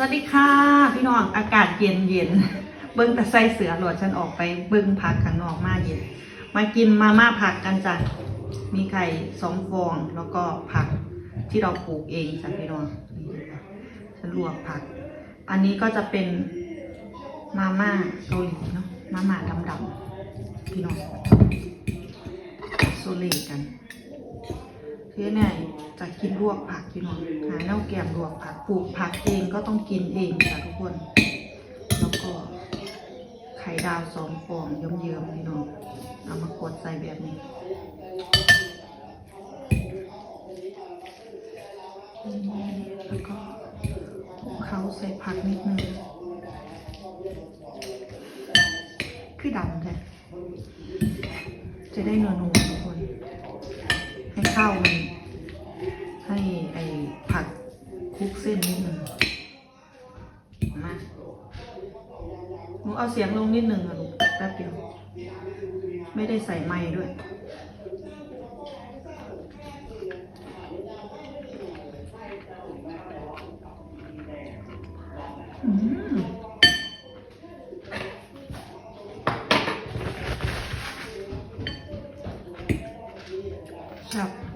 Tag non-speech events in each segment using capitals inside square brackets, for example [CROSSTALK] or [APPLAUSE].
วัสดีค่ะ พี่น้องอากาศเย็นเย็นเบิ้งแต่ใส่เสือหลวดฉันออกไปเบิ้งผักข้างนอกมาเย็น มากินมาม่าผักกันจ้ะมีไข่สองฟองแล้วก็ผักที่เราปลูกเองจ้ะพี่น้องนี่ค่ะฉันลวกผัก อันนี้ก็จะเป็นมาม่าเกาหลีเนาะมาม่าดำๆพี่น้องโซเล่กัน คือไงจะกินลวกผักพี่น้องหาแนวแกมลวกผักปลูกผักเองก็ต้องกินเองจ้ะทุกคน แล้วก็ ไข่ดาวสองฟองเยิ้มๆพี่น้องเอามากดใส่แบบนี้แล้วก็ขุกเขาใส่ผักนิดนึงคือดำแท้จะได้นัวๆทุกคน ให้ข้าวมัน ส้นนิดนึงมาหนูเอาเสียงลงนิดหนึ่งอะลูกแป๊บเดียว ไม่ได้ใส่ไม้ด้วยอืมครับ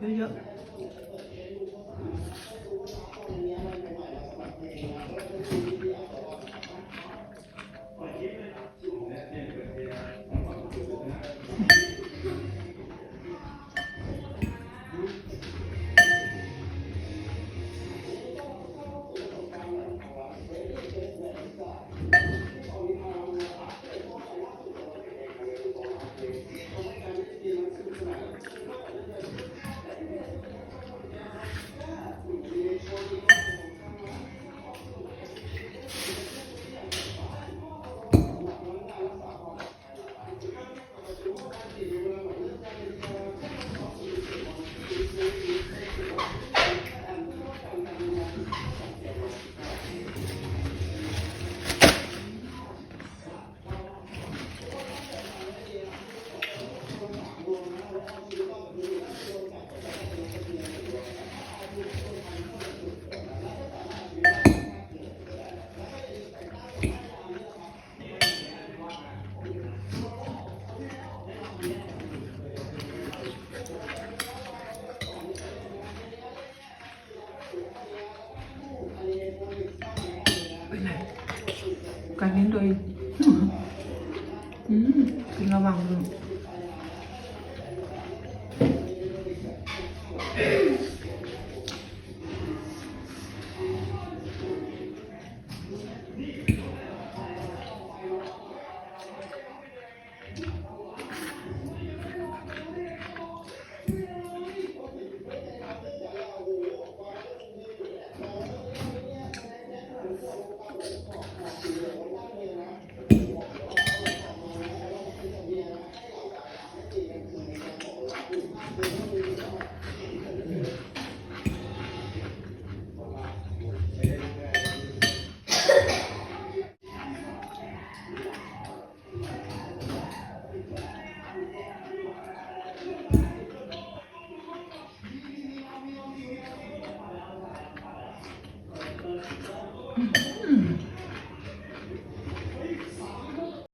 เยอะๆ ไปไหนการเลี้ย Mm-hmm. [LAUGHS]